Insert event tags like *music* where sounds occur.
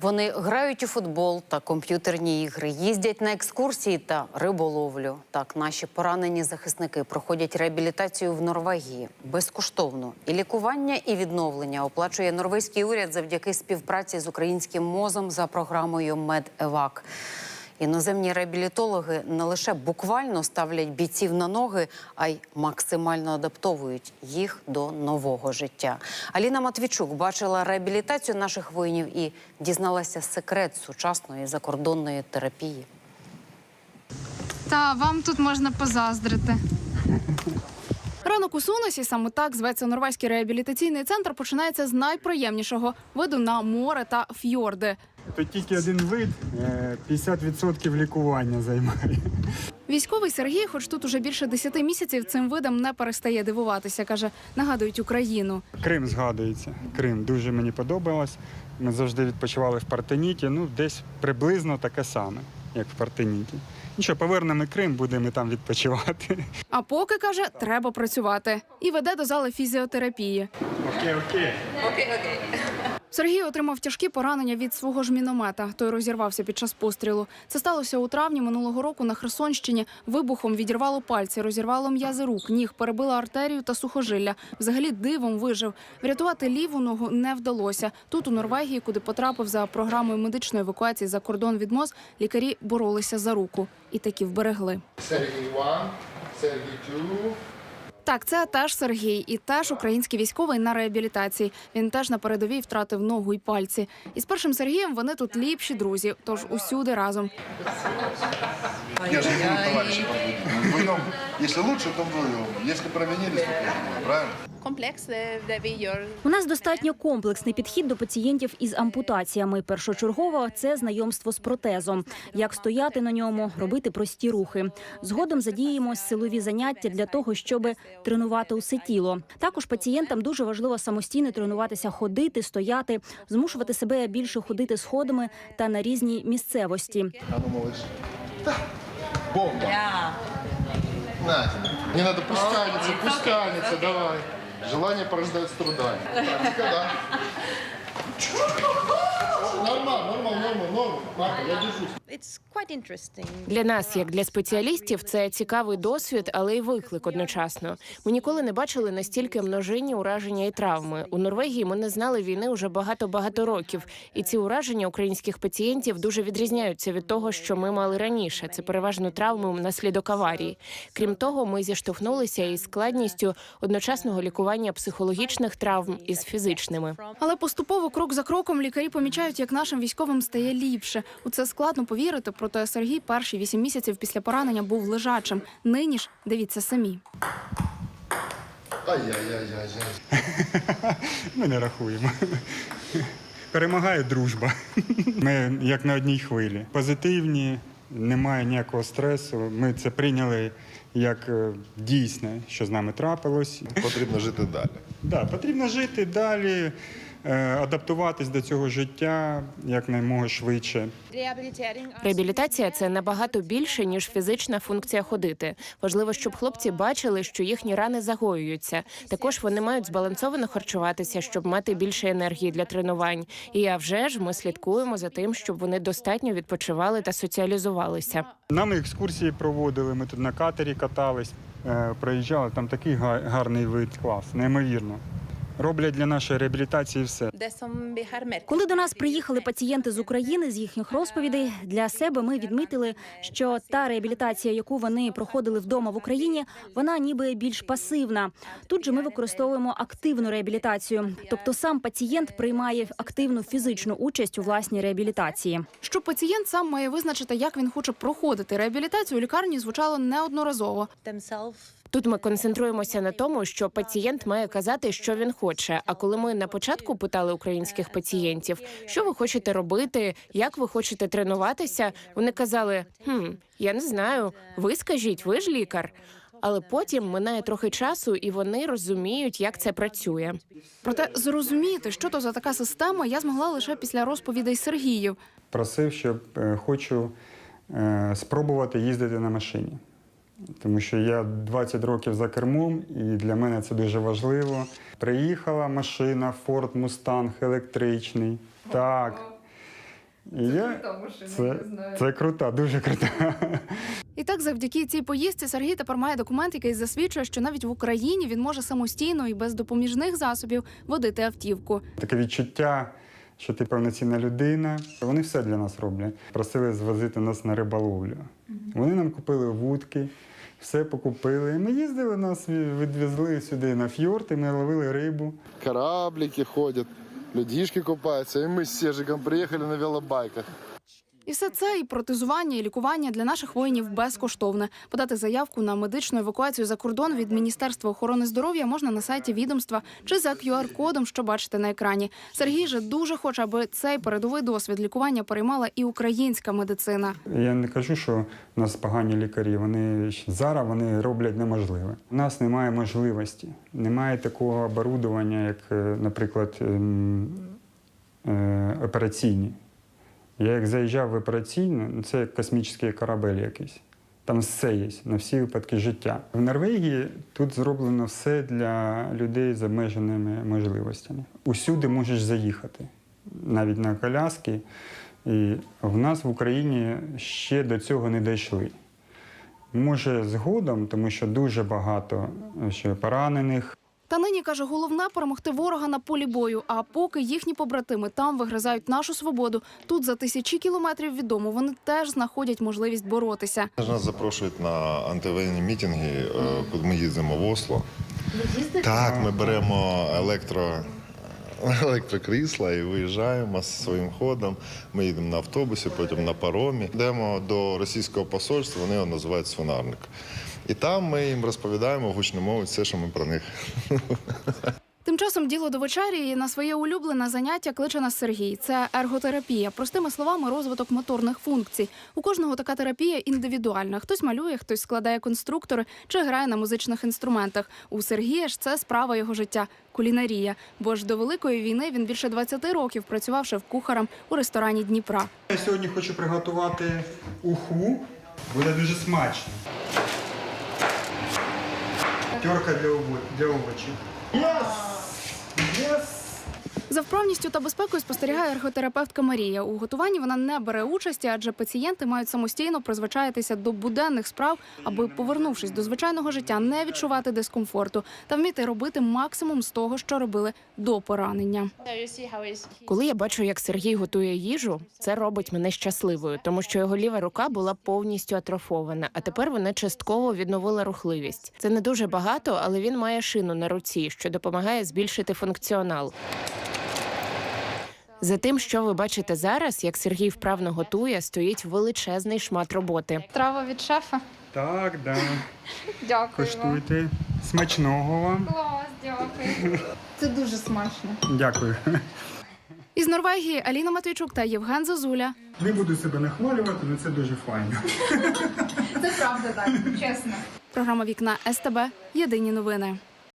Вони грають у футбол та комп'ютерні ігри, їздять на екскурсії та риболовлю. Так, наші поранені захисники проходять реабілітацію в Норвегії безкоштовно. І лікування, і відновлення оплачує норвезький уряд завдяки співпраці з українським мозом за програмою Медевак. Іноземні реабілітологи не лише буквально ставлять бійців на ноги, а й максимально адаптовують їх до нового життя. Аліна Матвійчук бачила реабілітацію наших воїнів і дізналася секрет сучасної закордонної терапії. Та вам тут можна позаздрити. Ранок у Сунесі, саме так зветься норвезький реабілітаційний центр, починається з найприємнішого виду на море та фьорди. Тут тільки один вид, е, 50% лікування займає. Військовий Сергій, хоч тут уже більше 10 місяців, цим видом не перестає дивуватися. каже, нагадують Україну. Крим згадується. Крим дуже мені подобалось. Ми завжди відпочивали в Партеніті. Ну, десь приблизно таке саме, як в Партеніті. Ну що, повернемо Крим, будемо там відпочивати. А поки каже, треба працювати і веде до зали фізіотерапії. Окей, окей. Окей, окей. Сергій отримав тяжкі поранення від свого ж міномета. Той розірвався під час пострілу. Це сталося у травні минулого року на Херсонщині. Вибухом відірвало пальці, розірвало м'язи рук, ніг, перебило артерію та сухожилля. Взагалі дивом вижив. Врятувати ліву ногу не вдалося. Тут, у Норвегії, куди потрапив за програмою медичної евакуації за кордон від МОЗ, лікарі боролися за руку і таки вберегли. Сергій 1, Сергій 2. Так, це теж Сергій, і теж український військовий на реабілітації. Він теж на передовій втратив ногу і пальці. І з першим Сергієм вони тут ліпші друзі, тож усюди разом. Я же говорю, товарищи, вдвоем. Если лучше, то вдвоем. Если провинились, то правильно? У нас достатньо комплексний підхід до пацієнтів із ампутаціями. Першочергово це знайомство з протезом, як стояти на ньому, робити прості рухи. Згодом задіємо силові заняття для того, щоб тренувати усе тіло. Також пацієнтам дуже важливо самостійно тренуватися, ходити, стояти, змушувати себе більше ходити сходами та на різні місцевості. Ну. Да. Бомба. На. Не надо, пусть тянется, давай. Желание порождает страдания. Практика, да. *laughs* Нормально, нормально, нормально, нормально. Марка, я держусь. Для нас, як для спеціалістів, це цікавий досвід, але й виклик одночасно. Ми ніколи не бачили настільки множинні ураження і травми. У Норвегії ми не знали війни уже багато багато років, і ці ураження українських пацієнтів дуже відрізняються від того, що ми мали раніше. Це переважно травми внаслідок аварії. Крім того, ми зіштовхнулися із складністю одночасного лікування психологічних травм із фізичними. Але поступово, крок за кроком, лікарі помічають, як нашим військовим стає ліпше. У це складно повірити, проте Сергій перші вісім місяців після поранення був лежачим. Нині ж дивіться самі. Ай-яй-яй-яй-яй. Ми не рахуємо. Перемагає дружба. Ми як на одній хвилі. Позитивні, немає ніякого стресу. Ми це прийняли як е, дійсне, що з нами трапилось. Потрібно жити далі. Да, потрібно жити далі, адаптуватись до цього життя якнаймога швидше. Реабілітація це набагато більше ніж фізична функція ходити. Важливо, щоб хлопці бачили, що їхні рани загоюються. Також вони мають збалансовано харчуватися, щоб мати більше енергії для тренувань. І а вже ж ми слідкуємо за тим, щоб вони достатньо відпочивали та соціалізувалися. Нам екскурсії проводили, ми тут на катері катались, е, проїжджали, там такий га- гарний вид, клас, неймовірно. Роблять для нашої реабілітації все. Коли до нас приїхали пацієнти з України, з їхніх розповідей для себе ми відмітили, що та реабілітація, яку вони проходили вдома в Україні, вона ніби більш пасивна. Тут же ми використовуємо активну реабілітацію, тобто сам пацієнт приймає активну фізичну участь у власній реабілітації. Що пацієнт сам має визначити, як він хоче проходити реабілітацію, у лікарні звучало неодноразово. Тут ми концентруємося на тому, що пацієнт має казати, що він хоче. А коли ми на початку питали українських пацієнтів, що ви хочете робити, як ви хочете тренуватися, вони казали: хм, я не знаю. Ви скажіть, ви ж лікар. Але потім минає трохи часу, і вони розуміють, як це працює. Проте зрозуміти, що то за така система, я змогла лише після розповідей Сергіїв. Просив, щоб е, хочу е, спробувати їздити на машині. Тому що я 20 років за кермом, і для мене це дуже важливо. Приїхала машина Ford Mustang електричний. Так. І я... це, це крута, дуже крута. І так, завдяки цій поїздці Сергій тепер має документ, який засвідчує, що навіть в Україні він може самостійно і без допоміжних засобів водити автівку. Таке відчуття, що ти повноцінна людина. Вони все для нас роблять. Просили звозити нас на риболовлю. Вони нам купили вудки, все покупили. Ми їздили, нас відвезли сюди на фьорд, і ми ловили рибу. Кораблики ходять, людішки купаються, і ми з Сержиком приїхали на велобайках. І все це і протезування, і лікування для наших воїнів безкоштовне. Подати заявку на медичну евакуацію за кордон від Міністерства охорони здоров'я можна на сайті відомства чи за QR-кодом, що бачите на екрані. Сергій же дуже хоче, аби цей передовий досвід лікування переймала і українська медицина. Я не кажу, що в нас погані лікарі. Вони зараз вони роблять неможливе. У нас немає можливості, немає такого оборудування, як, е, наприклад, ем, е, операційні. Я як заїжджав в операційну, ну, це як космічний корабель якийсь. Там все є на всі випадки життя. В Норвегії тут зроблено все для людей з обмеженими можливостями. Усюди можеш заїхати, навіть на коляски. І в нас в Україні ще до цього не дійшли. Може, згодом, тому що дуже багато е, ще поранених, Та нині каже, головне перемогти ворога на полі бою. А поки їхні побратими там вигризають нашу свободу, тут за тисячі кілометрів від дому вони теж знаходять можливість боротися. Нас запрошують на антивоєнні мітинги, коли куди ми їздимо в Осло. Так, ми беремо електро. *laughs* Електрокрісла і виїжджаємо з своїм ходом. Ми їдемо на автобусі, потім на паромі. Йдемо до російського посольства, вони його називають свинарник. І там ми їм розповідаємо гучномовить все, що ми про них. *laughs* Часом діло до вечері і на своє улюблене заняття кличе нас Сергій. Це ерготерапія. Простими словами, розвиток моторних функцій. У кожного така терапія індивідуальна. Хтось малює, хтось складає конструктори чи грає на музичних інструментах. У Сергія ж це справа його життя кулінарія. Бо ж до великої війни він більше 20 років працював шеф-кухарем у ресторані Дніпра. Я сьогодні хочу приготувати уху. Буде дуже смачно. Терка для овочів. Yes! Yes! За вправністю та безпекою спостерігає ерготерапевтка Марія. У готуванні вона не бере участі, адже пацієнти мають самостійно призвичаїтися до буденних справ, аби, повернувшись до звичайного життя, не відчувати дискомфорту та вміти робити максимум з того, що робили до поранення. Коли я бачу, як Сергій готує їжу, це робить мене щасливою, тому що його ліва рука була повністю атрофована, а тепер вона частково відновила рухливість. Це не дуже багато, але він має шину на руці, що допомагає збільшити функціонал. За тим, що ви бачите зараз, як Сергій вправно готує, стоїть величезний шмат роботи. Трава від шефа. Так, да. Дякую вам. Коштуйте. Смачного вам. Клас, дякую. Це дуже смачно. Дякую. Із Норвегії Аліна Матвійчук та Євген Зозуля. Не буду себе нахвалювати, але це дуже файно. Це правда так, чесно. Програма Вікна СТБ. Єдині новини.